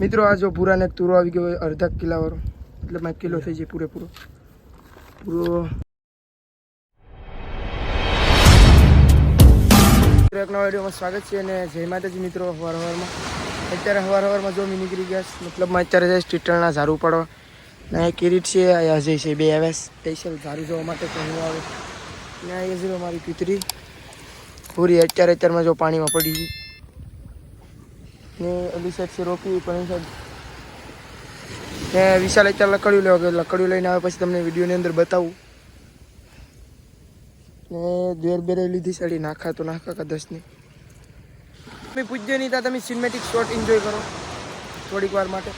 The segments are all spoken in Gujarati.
મિત્રો, આ જો પુરાને એક તુરો આવી ગયો અડધા કિલા વાળો. એટલે એક કિલો થઈ જાય પૂરેપૂરો. પૂરો. એક નવા વિડીયોમાં સ્વાગત છે અને જય માતાજી મિત્રો હવાર હવારમાં અત્યારે હવાર હવારમાં જો મી નીકળી ગયા. મતલબમાં અત્યારે જાય સ્ટીટલના ઝાડુ પાડવા ને આ કિરીટ છે આ અજય છે, બે આવ્યા સ્પેશિયલ ઝાડુ જોવા માટે તો આવે. ને આ યજરો મારી કૂતરી પૂરી અત્યારે અત્યારમાં જો પાણીમાં પડી ગઈ. ને અલી સાઈડ રોકી પણ એ ને વિશાલ અત્યારે લકડ્યું લેવા ગયો લકડ્યું લઈને આવે પછી તમને વિડીયોની અંદર બતાવું. ને દેર બેરે લીધી સાડી, નાખા તો નાખા કા દસની તમે પૂજ્ય નહીં તા તમે સિનેમેટિક શોટ એન્જોય કરો થોડીક વાર માટે.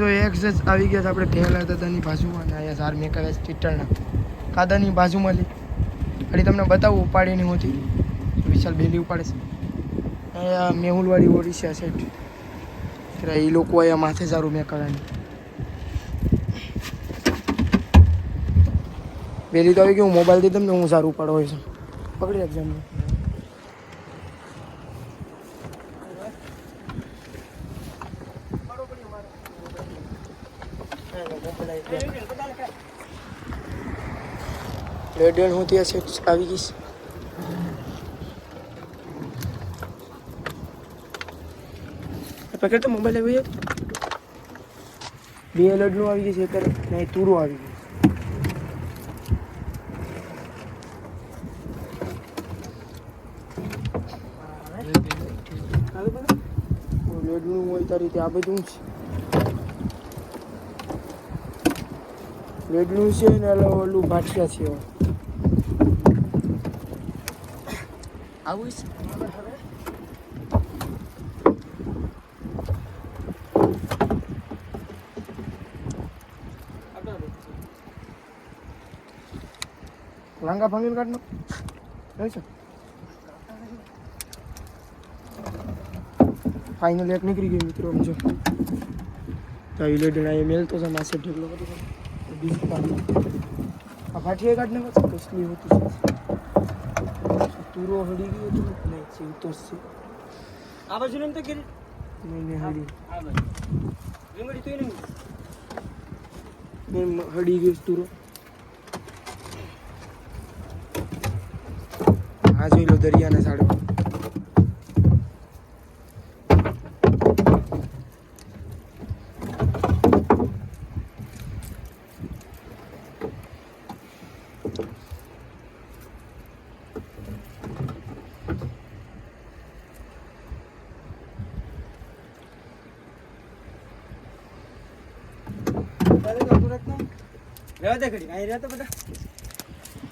જો એક્સ જ આવી ગયા છે આપણે ઢેલા દાદાની બાજુમાં અને અહીંયા મેં કહે ચીટણના કાદાની બાજુમાં લઈ અને તમને બતાવું, ઉપાડીની હોતી. વિશાલ બેલી ઉપાડે છે. અહીંયા મેહુલવાળી ઓડિશા સેટ એ લોકો અહીંયા માથે સારું મેં કરવાની બેલી તો આવી ગયું મોબાઈલથી તમને હું સારું ઉપાડો હોય છે. પકડી રાખજો રેડિયન હું ત્યાં સેટ આવી ગઈશ. પકડ તો મોબાઈલ આવી બે લડનું આવી ગયું છે અત્યારે. નહીં તુરું આવી ગયું લેડનું હોય તારી રીતે આ બધું છે. રેડનું છે ને ઓલું ભાટિયા છે. આવું લાંગા ભાંગીને કાઢનો. રહી છે ફાઇનલ એક નીકળી ગયું મિત્રો સમજો. તો આ વિલેડ ના મેલતો છે માસે ઢગલો કરી બીજું કાઢ આ ફાટીએ કાઢ નાખો છે કસલી હોતી છે તુરો હડી ગયો તો નહીં છે તો છે આ બાજુ નહીં તો કે નહીં નહીં હડી આ બાજુ લીમડી તો નહીં મેં હડી ગયો તુરો આ જોઈ લો દરિયાના સાડો તારે તો અધૂરત ના રહેવા દે ઘડી અહીં રહેતો બધા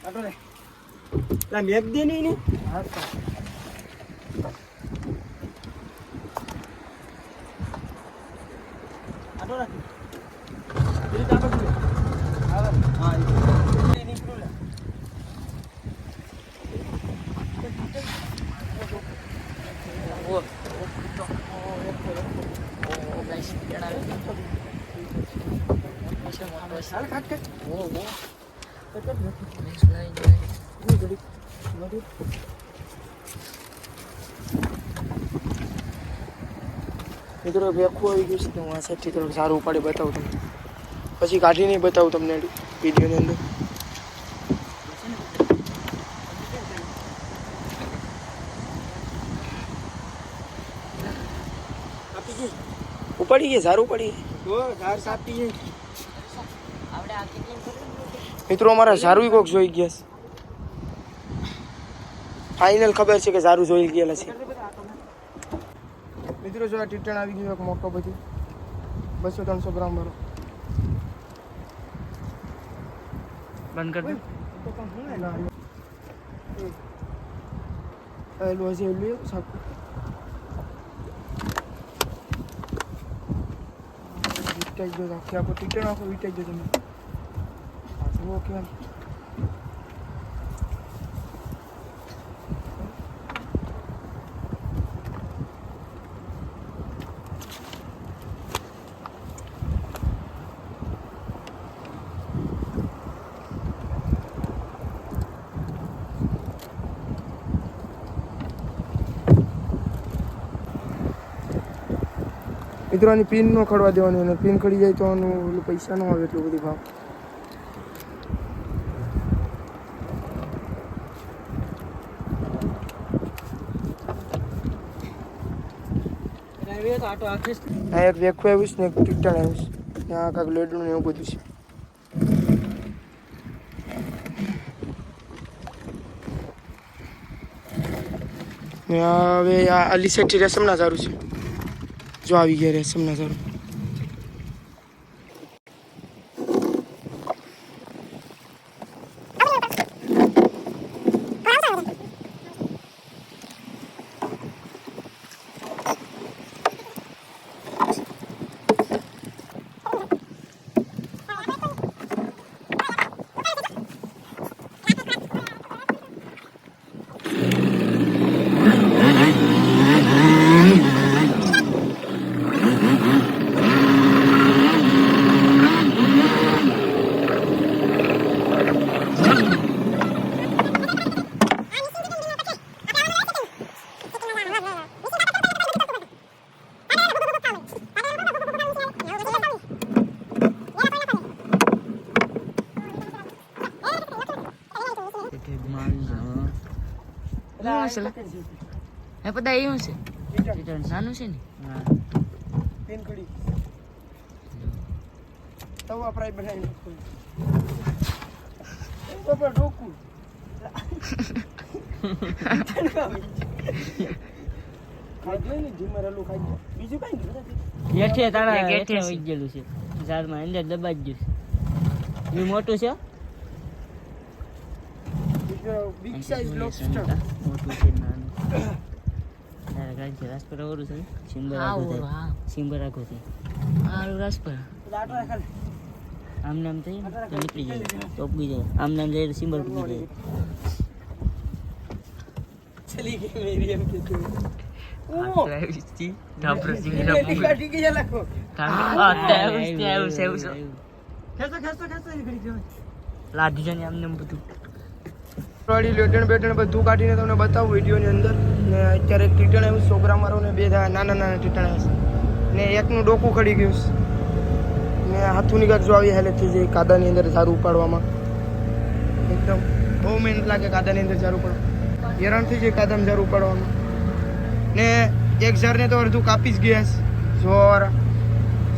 આટો રે લા મેક દે નહીં ને હા. આટો રાખ ગીરી તાપક દે હા હા એ લે ચાલ કાઢ કાઢ. મિત્રો ભેખું આવી ગયું છે તો હું આ સાઈડથી થોડુંક સારું ઉપાડી બતાવું તમને. પછી કાઢીને બતાવું તમને વિડીયોની અંદર. ગઈ ઉપાડી ગયા સારું પડી ધાર સાપી ગઈ. મિત્રો અમારા સારું કોક જોઈ ગયા છે. ફાઇનલ ખબર છે કે સારું જોઈ ગયેલા છે. મિત્રો જો આ ટીટણ આવી ગયું એક મોટો બધી. બસો ત્રણસો ગ્રામ વાળો. બંધ કરી દો. એલું એવું સાકું વીટાઈ ગયો આખી આખો ટીટણ આખો વિટાઈ ગયો તમે ఓకే మ్యామ్ મિત્રોની પિનનો ખડવા દેવાનો અને પિન ખડી જાય તો પૈસા ન આવે એટલું બધું ભાવ આ એક વેખું ને એક ટીટણ ત્યાં કાંઈક લેડનું ને એવું બધું છે. હવે આ અલી સાઈડથી રેશમના સારું છે. જો આવી ગયા રેશમના સારું હે બધા એવું છે? નાનું છે ને? પિન ખડી તવા ફ્રાય ઢોકું ને બીજું કઈ તારા હેઠે હેઠે ગયેલું છે. ઝાડમાં અંદર દબાઈ ગયું છે. એ મોટું છે? છે છે રાસપરા વાળું છે સિમ્બર આગો થાય હારું રાસપરા આમ નામ થઈ તો નીકળી જાય તો જાય આમ નામ જાય તો સિમ્બર જાય ચલી ગઈ મેરી એમ કે તું જાને આમ બધું વાળી લેટણ બેટણ બધું કાઢીને તમને બતાવું વિડીયોની અંદર. ને અત્યારે ટીટણ આવ્યું છોકરા ગ્રામ ને બે નાના નાના ટીટણ આવ્યા ને એકનું ડોકું ખડી ગયું ને હાથુની કાંક જો આવી હાલત થઈ કાદાની અંદર ઝાડુ ઉપાડવામાં. એકદમ બહુ મહેનત લાગે કાદાની અંદર ઝાડુ ઉપાડવા. હેરાન થઈ કાદામાં ઝાડુ ઉપાડવામાં. ને એક ઝાડને તો અડધું કાપી જ ગયા જોવાવાળા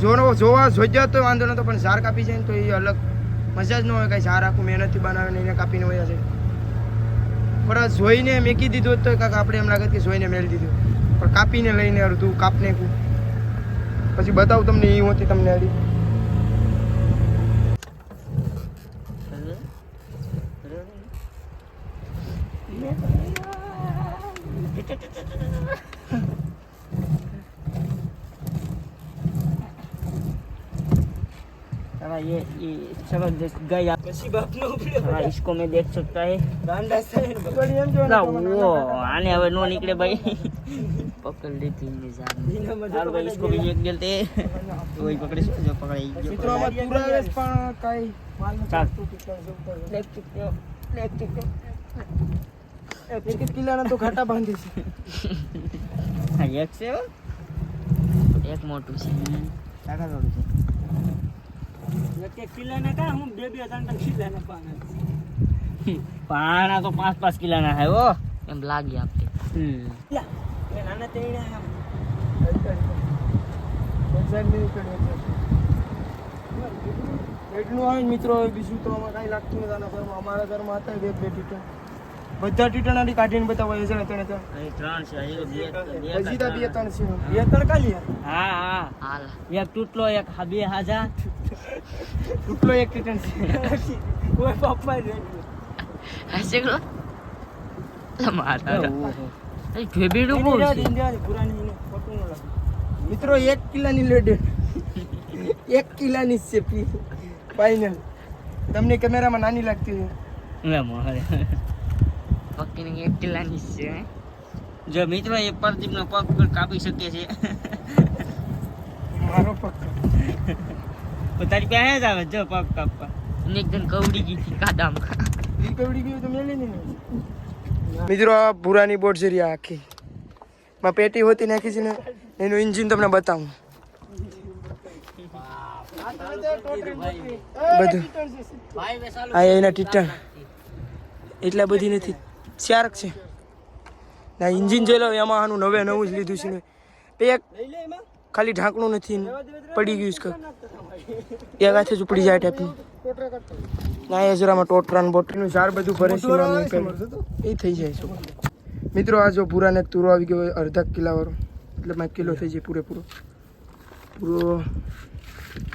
જોનો જોવા જોઈ તો વાંધો નતો, પણ ઝાર કાપી જાય ને તો એ અલગ મજા જ ન હોય, કાંઈ ઝાર આખું મહેનતથી બનાવે ને એને કાપીને વયા જાય. પણ જોઈને મેકી દીધું તો કાંક આપણે એમ લાગે કે જોઈને મેળી દીધું. પણ કાપીને લઈને અડધું કાપ નાખ્યું પછી બતાવું તમને એ હોતી તમને અડી हाँ ये ये समझ देख गया પછી બાપનો ઉપડ્યો हाँ इसको मैं देख सकता है ગાંડા સાહેબ બગડી એમ જો ના वो आने હવે નો નીકળે ભાઈ પકડ લીધી ને જાન હાલ ભાઈ इसको भी एक देते वही पकड़े છે જો પકડાઈ ગયો મિત્રો આમાં તુરા આવે છે પણ કાંઈ માલ નથી ચાલ. આવતું ટીચર જેવું કાંઈ. દેખ ચુક્યો દેખ ચુક્યો એક એક કિલ્લાના તો ઘાટા બાંધી છે હા એક છે હો. એક મોટું છે કાકા જોડું છે પાણા તો પાંચ પાંચ કિલોના હે ઓ એમ લાગી આપણે હમ. એટલું આવે મિત્રો બીજું તો અમારે કાંઈ લાગતું નથી આના ઘરમાં. અમારા ઘરમાં હતા બે બે ટીટણ બધા ટીટણાની કાઢીને બતાવો એ જણા ત્રણે ત્રણ અહીં ત્રણ છે અહીં તો બે બે બે ત્રણ છે. બે ત્રણ કાલી હા હા. હાલ. એક તૂટલો એક હા- બે હાજા. તૂટલો એક ટીટણ છે. ઓય બાપા રે હશે ગલો મારા ભેબીડું કોણ છે. મિત્રો એક કિલ્લાની લેડ એક કિલ્લાની છે પી. ફાઇનલ તમને કેમેરામાં નાની લાગતી હોય. ના મોહરે પક્કીની એકલાની છે? જો મિત્રો એ પરદીપનો પગ પણ કાપી શકીએ છીએ મારો પગ તારી પાસે જ આવે જો પગ કાપવા. અને એકદમ કવડી ગઈ હતી કાદામ. ઈ કવડી ગઈ તો મેલી નહીં મિત્રો આ ભૂરાની બોટ જરી આખી. માં પેટી હોતી નાખી છે ને એનું ઇન્જિન તમને બતાવું. બધું. હા એના ટીટણ એટલા બધી નથી. ચારક છે. ના ઇન્જિન જોઈ લો એમાં આનું નવે નવું જ લીધું છે ને. એક ખાલી ઢાંકણું નથી પડી ગયું છે એક હાથે જ ઉપડી જાય ટાઈપનું ના. એ જરામાં ટોટરાન બોટરનું ઝાડ બધું ભરે છે એ થઈ જાય છે. મિત્રો આ જો પૂરાને તુરો આવી ગયો અડધા કિલાવાળો એટલે માં કિલો થઈ જાય પૂરેપૂરો. પૂરો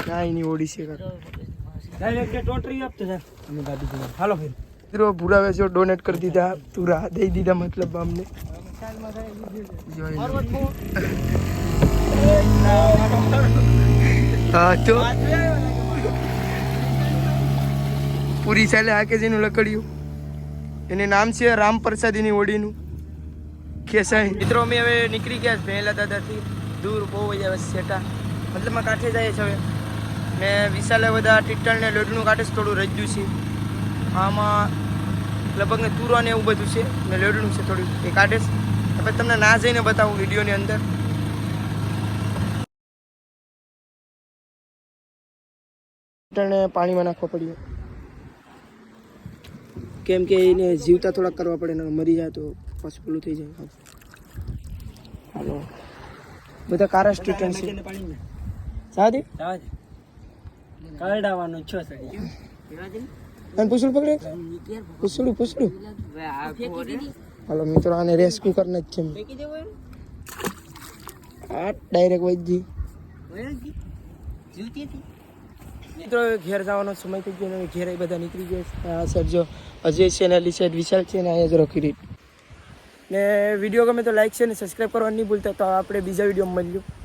ના એની ઓડી છે કાંઈક. હાલો ફેર મિત્રો, ભૂરાવે વેચો ડોનેટ કરી દીધા. તુરા દઈ દીધા મતલબ અમને. તો. પૂરી ચાલે હાકેજીનું લકડિયું. એને નામ છે રામ પ્રસાદીની ઓડીનું. ખેસાઈ. મિત્રો, અમે હવે નીકળી ગયા છે ભેલા દાદાથી દૂર બહુ વહી આવે સેટા. મતલબમાં કાંઠે જાય છે હવે. ને વિશાલે બધા ટીટલ ને લોડનું કાંઠે જ થોડું રજ્યું છે. આમાં લગભગ ને તુરો ને એવું બધું છે. મેં લેડનું છે થોડું એ કાઢે છે. પછી તમને ના જઈને બતાવું વિડીયોની અંદર. ટીટલને પાણીમાં નાખવો પડ્યો. કેમ કે એને જીવતા થોડાક કરવા પડે ને મરી જાય તો પછી પેલું થઈ જાય. હાલો. બધા કારા સ્ટુડન્ટ છે. સાદે કરડાવાનું છો. સડી અને પૂછડું પકડે? પૂછડું પૂછડું. હાલો મિત્રો આને રેસ્ક્યુ કરને જ છે. આ ડાયરેક્ટ વૈજી મિત્રો ઘેર જવાનો સમય થઈ ગયો અને ઘેર બધા નીકળી ગયા આ સાઈડ જો અજય છે ને અલી સાઈડ વિશાલ છે ને અહીંયા જ રોકી ને વીડિયો ગમે તો લાઈક છે ને સબસ્ક્રાઈબ કરવાનું નહીં ભૂલતા તો આપણે બીજા વિડીયોમાં મળ્યું